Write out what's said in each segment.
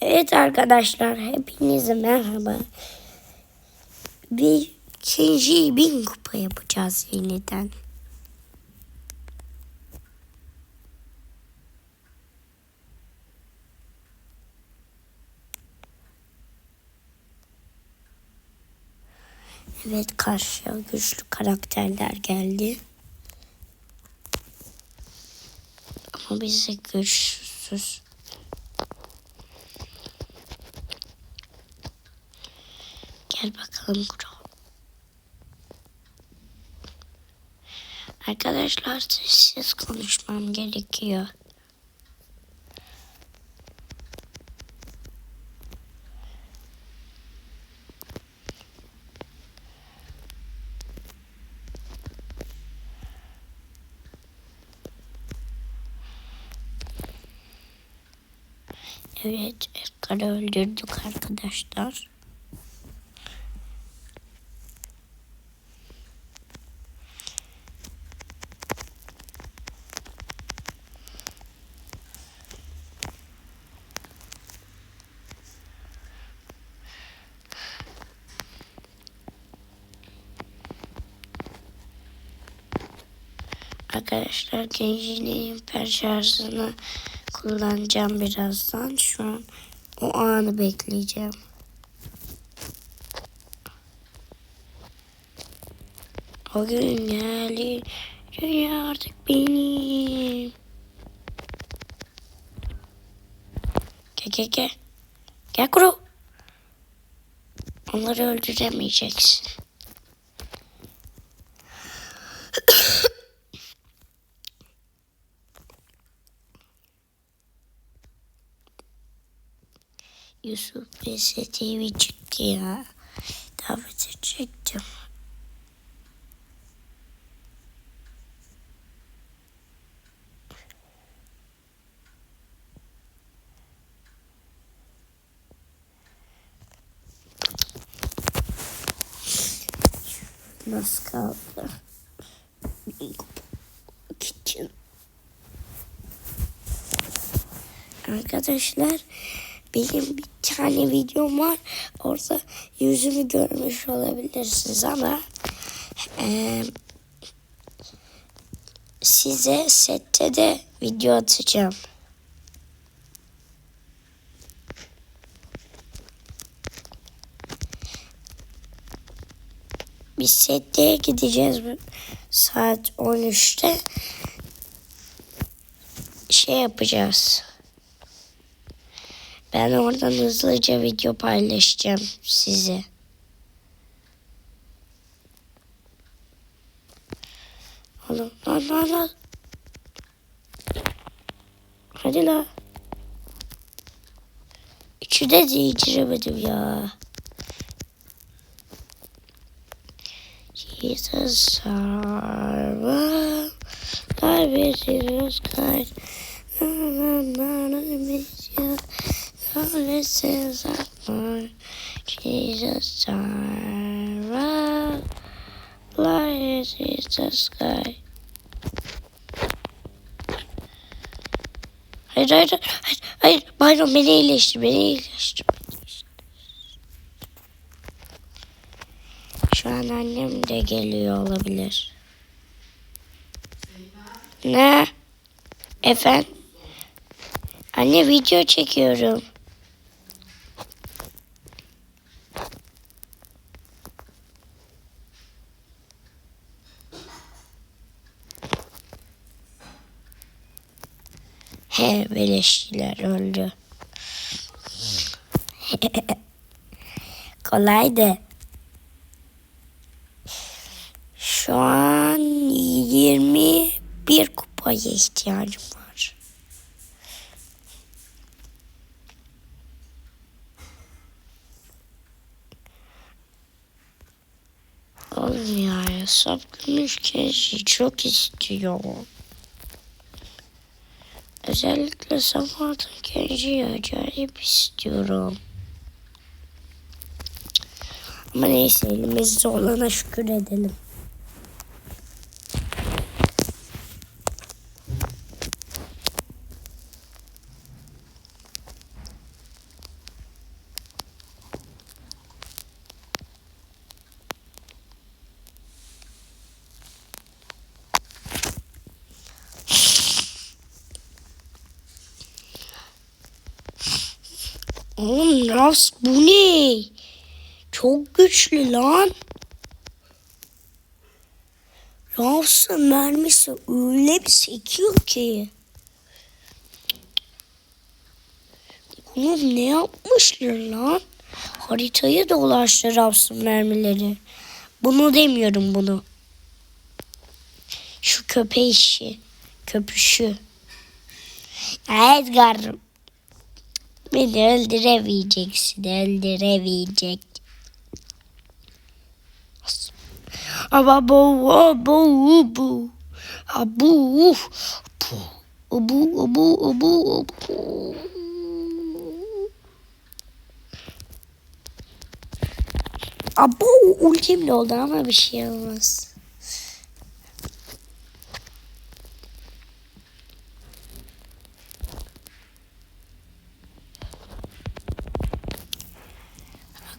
Evet arkadaşlar hepinize merhaba. Bir ikinci bin kupa yapacağız yeniden. Evet karşıya güçlü karakterler geldi. Ama bize güçsüz. Gel bakalım Kuro. Arkadaşlar sessiz konuşmam gerekiyor. Evet, Edgar'ı öldürdük arkadaşlar. Arkadaşlar gençliğin hiper şarjını kullanacağım birazdan. Şu an o anı bekleyeceğim. O gün geldi. Dünya artık benim. Gel gel gel. Gel kuru. Onları öldüremeyeceksin. Yusuf BSTV çıktı ya. Davet edecektim. Nasıl kaldı? Kitchen. Arkadaşlar benim bir tane videom var. Orada yüzümü görmüş olabilirsiniz ama e, size sette de video atacağım. Biz sette gideceğiz saat 13'te. Şey yapacağız. Ben oradan hızlıca video paylaşacağım size. Oğlum lan lan lan. Hadi la. Üçü de değiştiremedim ya. Jesus sarva. Kaybediyoruz kay. This is a more Jesus Sarah. Light is the sky. Hayır hayır hayır hayır Bayram beni iyileştir beni iyileştir. Şu an annem de geliyor olabilir. Ne? Efendim? Anne video çekiyorum. He beleşçiler öldü. Kolaydı. Şu an 21 kupaya ihtiyacım var. Ya hesap gümüş keşi çok istiyor. Özellikle Samat'ın genci acayip istiyorum. Ama neyse elimizde olana şükür edelim. Oğlum Ras bu ne? Çok güçlü lan. Ras'ın mermisi öyle bir sekiyor ki. Oğlum ne yapmışlar lan? Haritayı dolaştı Ras'ın mermileri. Bunu demiyorum bunu. Şu köpeği işi. Köpüşü. Edgar'ım. Beni öldüremeyeceksin. Öldüremeyecek. Ama bu bu bu. Abu. Abu abu abu abu. Abu ultim de oldu ama bir şey olmaz.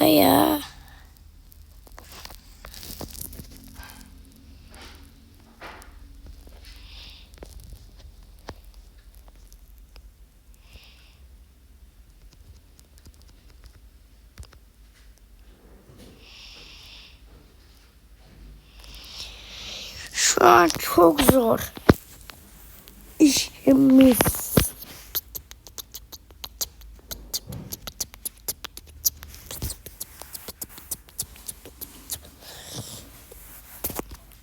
Aga ya. Şu an çok zor. İşimiz.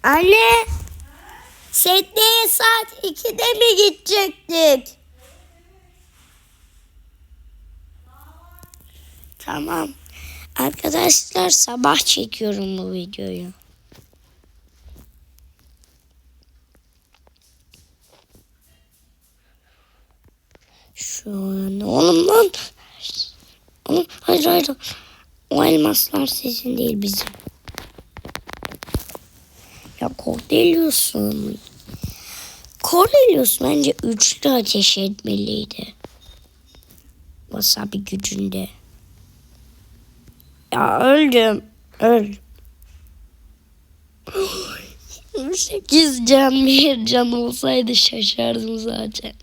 Anne. Setneye saat 2'de mi gidecektik? Tamam. Arkadaşlar sabah çekiyorum bu videoyu. Şu an oğlum lan. Oğlum, hayır hayır. O elmaslar sizin değil bizim. Ya Cordelius'un. Cordelius bence üçlü ateş etmeliydi. Wasabi gücünde. Ya öldüm. Öl. 8 can bir can olsaydı şaşardım zaten.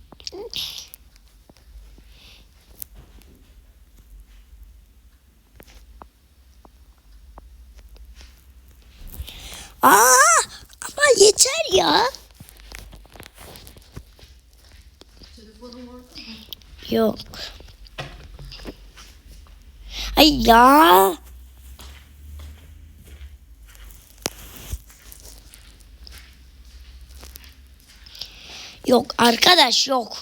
Aa, ama yeter ya. Yok. Ay ya. Yok arkadaş yok.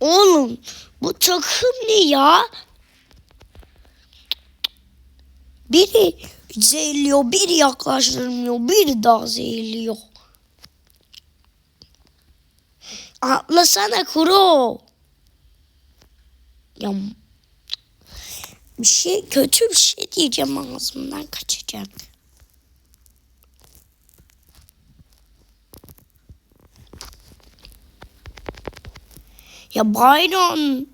Oğlum bu takım ne ya? Biri zehirliyor, biri yaklaştırmıyor, biri daha zehirliyor. Atlasana kuru. Ya bir şey kötü bir şey diyeceğim ağzımdan kaçacak. Ya Byron.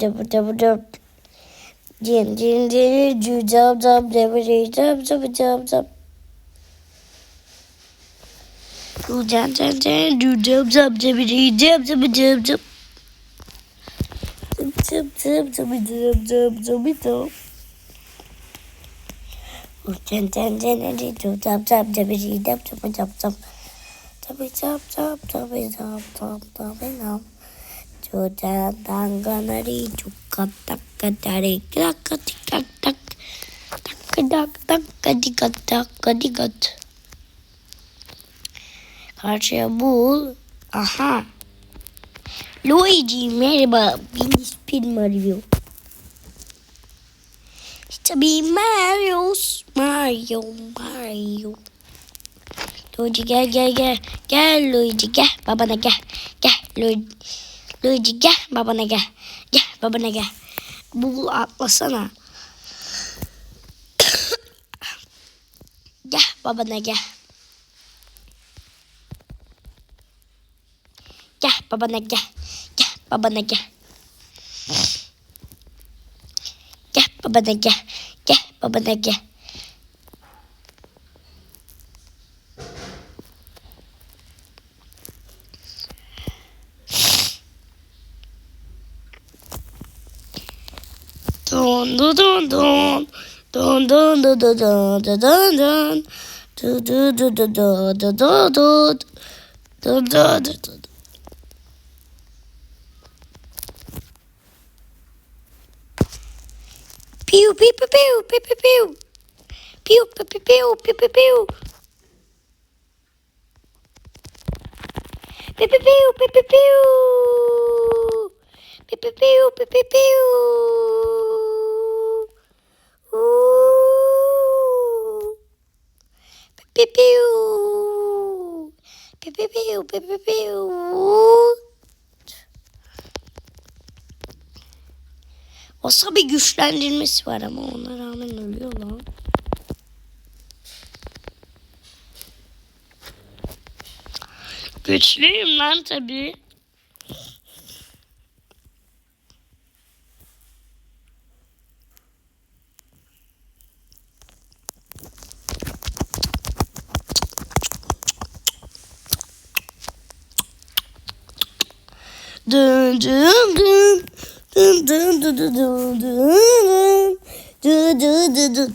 Bıdı. Din din din din dum dum dum dum dum dum dum. Du dum dum dum du dum dum dum dum dum dum dum. Dum dum dum dum dum dum dum dum. Du dum dum dum du dum dum dum dum dum dum dum. Tabi tap tap tabi tap tap tabi nam. Jodan danganari cukat tak kadari tak tak tak tak tak tak tak kadikat tak kadikat. Karşıya bul. Aha. Luigi merhaba. Ben ismim Mario. Tabii Mario. Mario. Mario. Luigi gel gel gel. Gel Luigi gel. Babana gel. Gel Luigi. Luigi gel babana gel. Gel babana gel. Bul atlasana. gel babana gel. Gel babana gel. Gel babana gel. Gel babana gel. Gel babana gel. Dun dun dun dun dun dun dun dun. Du du du du du du du du. Du du du du. Piu piu piu piu piu piu piu. Piu piu piu piu piu piu piu. Piu piu piu piu piu piu. Piu piu piu piu piu piu. Ooh. Piu piu piu. Piu piu piu piu. Wasabi güçlendirmesi var ama ona rağmen ölüyor lan. Güçlüyüm lan tabii. Dın dın dın dın dın dın dın dın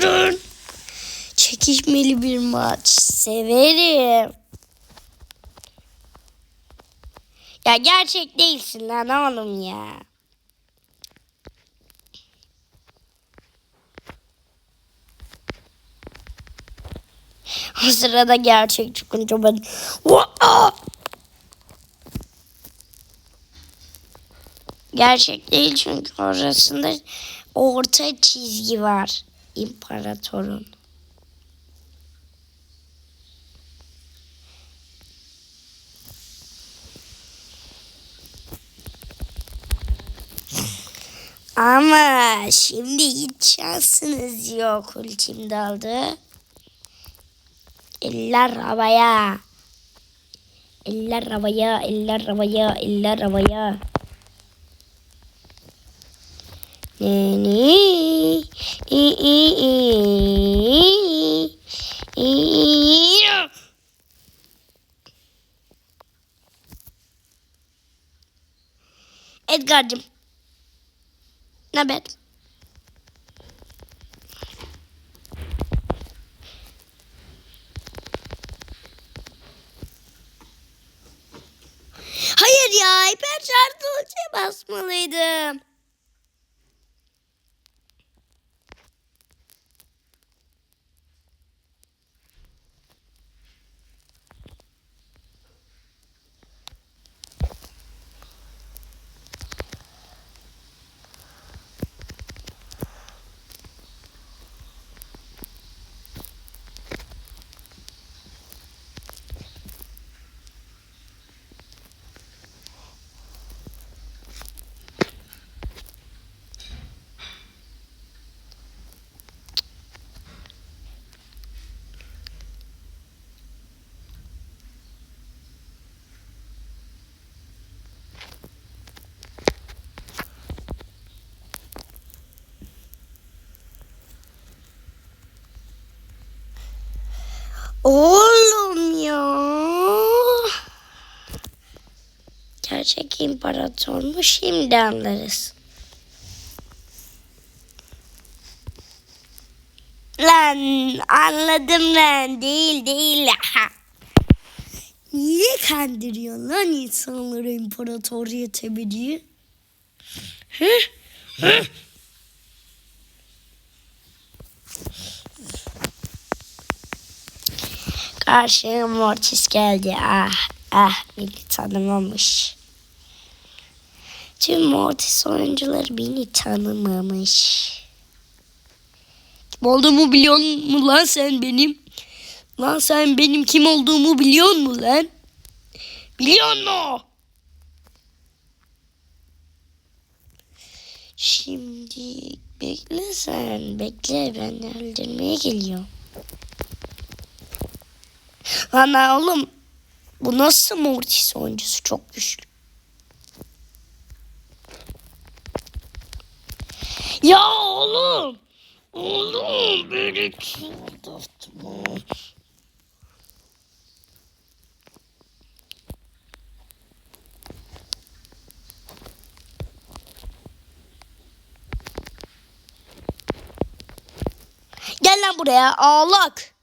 dın. Çekişmeli bir maç. Severim. Ya gerçek değilsin lan oğlum ya. O sırada gerçek çıkınca ben... Gerçek değil çünkü orasında orta çizgi var. İmparatorun. Ama şimdi hiç şansınız yok. Ultim daldı. Eller havaya. Eller havaya, eller havaya, eller havaya. Ne ne? İ i i. İ. Edgar'cığım. Ne haber? Hayır ya hiper şartı basmalıydım. Oğlum ya. Gerçek imparator mu şimdi anlarız. Lan anladım lan değil değil. Niye kandırıyor lan insanları imparatoriyete diye? Hı? Hı? Karşıya Mortis geldi. Ah ah beni tanımamış. Tüm Mortis oyuncuları beni tanımamış. Kim olduğumu biliyor musun lan sen benim? Lan sen benim kim olduğumu biliyor musun lan? Biliyor musun? Şimdi bekle sen. Bekle ben öldürmeye geliyorum. Ana oğlum bu nasıl Mortis oyuncusu çok güçlü. Ya oğlum. Oğlum beni kim Gel lan buraya ağlak.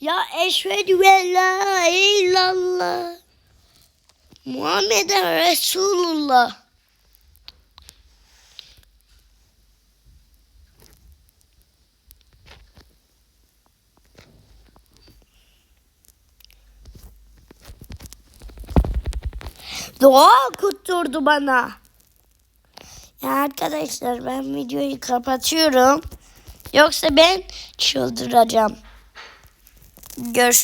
Ya eşvedü ve la illallah. Muhammeden Resulullah. Dua okutturdu bana. Ya arkadaşlar ben videoyu kapatıyorum. Yoksa ben çıldıracağım. Görüşürüz.